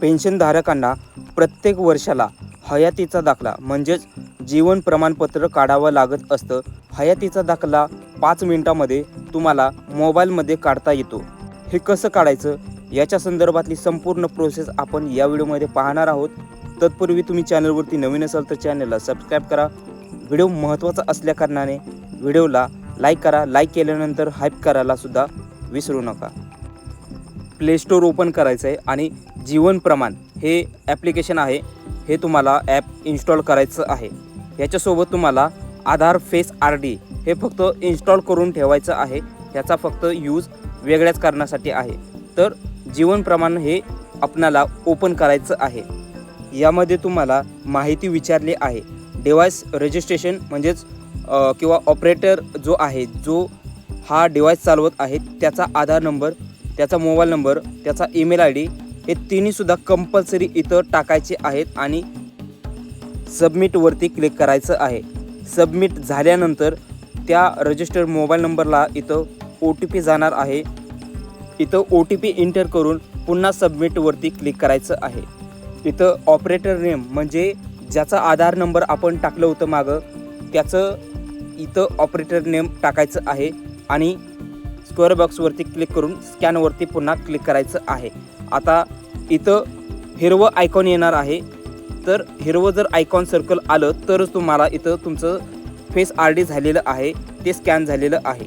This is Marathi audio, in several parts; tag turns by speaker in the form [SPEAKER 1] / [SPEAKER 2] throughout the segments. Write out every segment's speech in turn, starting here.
[SPEAKER 1] पेन्शनधारकांना प्रत्येक वर्षाला हयातीचा दाखला म्हणजेच जीवन प्रमाणपत्र काढावं लागत असतं. हयातीचा दाखला पाच मिनिटामध्ये तुम्हाला मोबाईलमध्ये काढता येतो. हे कसं काढायचं? याच्या संदर्भातली संपूर्ण प्रोसेस आपण या व्हिडिओमध्ये पाहणार आहोत. तत्पूर्वी तुम्ही चॅनलवरती नवीन असाल तर चॅनलला सबस्क्राईब करा. व्हिडिओ महत्त्वाचा असल्याकारणाने व्हिडिओला लाईक करा. लाईक केल्यानंतर हाईप करायला सुद्धा विसरू नका. प्ले स्टोअर ओपन करायचं आहे आणि जीवन प्रमाण हे ॲप्लिकेशन आहे हे तुम्हाला ॲप इन्स्टॉल करायचं आहे. याच्यासोबत तुम्हाला आधार फेस आर डी हे फक्त इन्स्टॉल करून ठेवायचं आहे. याचा फक्त यूज वेगळ्याच कारणासाठी आहे. तर जीवन प्रमाण हे आपणाला ओपन करायचं आहे. यामध्ये तुम्हाला माहिती विचारली आहे. डिव्हाइस रजिस्ट्रेशन म्हणजेच किंवा ऑपरेटर जो आहे जो हा डिव्हाइस चालवत आहे त्याचा आधार नंबर त्याचा मोबाईल नंबर त्याचा ईमेल आय डी हे तिन्हीसुद्धा कंपल्सरी इथं टाकायचे आहेत आणि सबमिटवरती क्लिक करायचं आहे. सबमिट झाल्यानंतर त्या रजिस्टर्ड मोबाईल नंबरला इथं ओ टी पी जाणार आहे. इथं ओ टी पी इंटर करून पुन्हा सबमिटवरती क्लिक करायचं आहे. इथं ऑपरेटर नेम म्हणजे ज्याचा आधार नंबर आपण टाकलं होतं मागं त्याचं इथं ऑपरेटर नेम टाकायचं आहे आणि स्क्वेअर बॉक्सवरती क्लिक करून स्कॅनवरती पुन्हा क्लिक करायचं आहे. आता इथं हिरवं आयकॉन येणार आहे. तर हिरवं जर आयकॉन सर्कल आलं तरच तुम्हाला इथं तुमचं फेस आर डी झालेलं आहे. ते स्कॅन झालेलं आहे.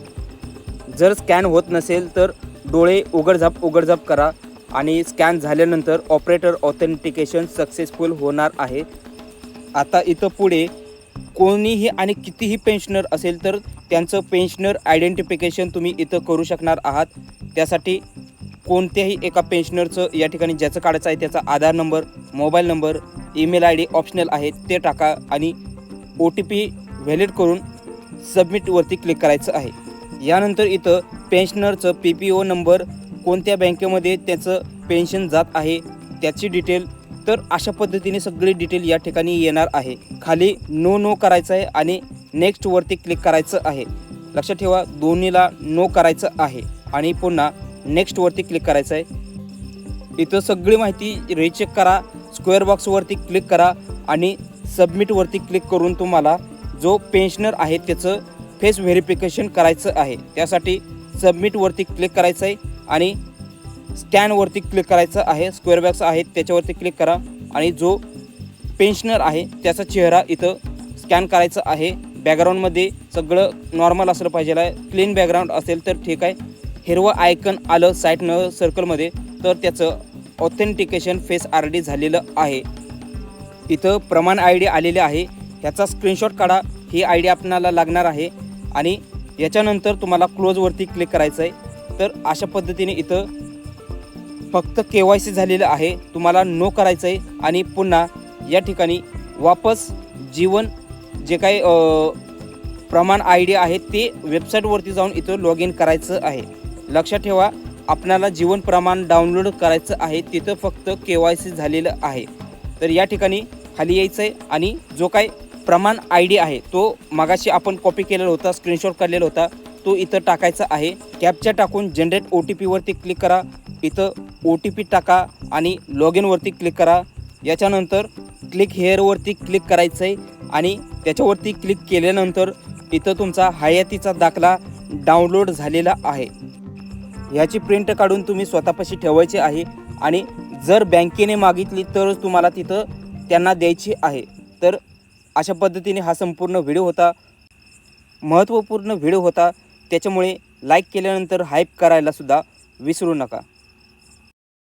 [SPEAKER 1] जर स्कॅन होत नसेल तर डोळे उघडझाप उघडझाप करा आणि स्कॅन झाल्यानंतर ऑपरेटर ऑथेंटिकेशन सक्सेसफुल होणार आहे. आता इथं पुढे कोणीही आणि कितीही पेन्शनर असेल तर त्यांचं पेन्शनर आयडेंटिफिकेशन तुम्ही इथं करू शकणार आहात. त्यासाठी कोणत्याही एका पेन्शनरचं या ठिकाणी ज्याचं काढायचं आहे त्याचा Aadhaar number mobile number email ID D optional आहे ते टाका आणि ओ टी पी व्हॅलिड करून सबमिटवरती क्लिक करायचं आहे. यानंतर इथं पेन्शनरचं पी पी ओ नंबर कोणत्या बँकेमध्ये त्याचं पेन्शन जात आहे त्याची डिटेल तर अशा पद्धतीने सगळी डिटेल या ठिकाणी येणार आहे. खाली नो नो करायचं आहे आणि नेक्स्टवरती क्लिक करायचं आहे. लक्षात ठेवा दोन्हीला नो करायचं आहे आणि पुन्हा नेक्स्टवरती क्लिक करायचं आहे. इथं सगळी माहिती रिचेक करा स्क्वेअर बॉक्सवरती क्लिक करा आणि सबमिटवरती क्लिक करून तुम्हाला जो पेन्शनर आहे त्याचं फेस व्हेरिफिकेशन करायचं आहे. त्यासाठी सबमिटवरती क्लिक करायचं आहे आणि स्कॅनवरती क्लिक करायचं आहे स्क्वेअर बॅग्स आहे त्याच्यावरती क्लिक करा आणि जो पेन्शनर आहे त्याचा चेहरा इथं स्कॅन करायचा आहे. बॅकग्राऊंडमध्ये सगळं नॉर्मल असलं पाहिजे आहे क्लीन बॅकग्राऊंड असेल तर ठीक आहे. हिरवं आयकन आलं साईडनं सर्कलमध्ये तर त्याचं ऑथेंटिकेशन फेस आर डी झालेलं आहे. इथं प्रमाण आय डी आलेले आहे. ह्याचा स्क्रीनशॉट काढा ही आय डी आपणाला लागणार आहे. आणि याच्यानंतर तुम्हाला क्लोजवरती क्लिक करायचं आहे तर अशा पद्धतीने इथं फक्त के वाय सी झालेलं आहे. तुम्हाला नो करायचं आहे आणि पुन्हा या ठिकाणी वापस जीवन जे काही प्रमाण आय डी आहे ते वेबसाईटवरती जाऊन इथं लॉग इन करायचं आहे. लक्षात ठेवा आपल्याला जीवन प्रमाण डाउनलोड करायचं आहे तिथं फक्त के वाय सी झालेलं आहे. तर या ठिकाणी खाली यायचं आहे आणि जो काही प्रमाण आय डी आहे तो मागाशी आपण कॉपी केलेला होता स्क्रीनशॉट काढलेला होता तो इथं टाकायचा आहे. कॅपच्या टाकून जनरेट ओ टी पीवरती क्लिक करा. इथं ओ टी पी टाका आणि लॉग इनवरती क्लिक करा. याच्यानंतर क्लिक हेअरवरती क्लिक करायचं आहे आणि त्याच्यावरती क्लिक केल्यानंतर इथं तुमचा हयातीचा दाखला डाउनलोड झालेला आहे. ह्याची प्रिंट काढून तुम्ही स्वतःपाशी ठेवायची आहे आणि जर बँकेने मागितली तरच तुम्हाला तिथं त्यांना द्यायची आहे. तर अशा पद्धतीने हा संपूर्ण व्हिडिओ होता. महत्त्वपूर्ण व्हिडिओ होता. त्याच्यामुळे लाईक केल्यानंतर हाईप करायलासुद्धा विसरू नका.